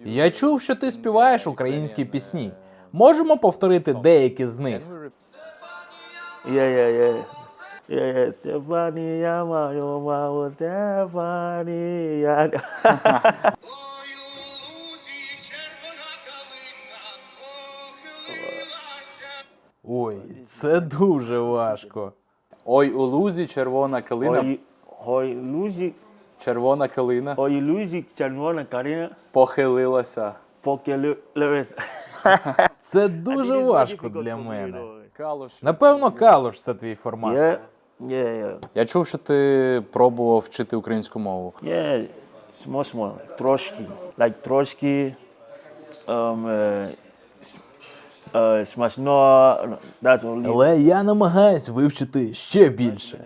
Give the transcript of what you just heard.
Я чув, що ти співаєш українські пісні. Можемо повторити деякі з них. Stefania, Mayo, Mao, Stefania. Ой, лузі це дуже важко. Ой, у лузі червона калина, Ой, ой, Luzi, червона калина ой, Luzi, червона Карина, похилилася. поки Це дуже важко для мене. Напевно, калуш це твій формат. Yeah, yeah, yeah. Я чув, що ти пробував вчити українську мову. Yeah, small, small, трошки, like трошки, um, uh, uh, смачно, that's all. Але я намагаюсь вивчити ще більше.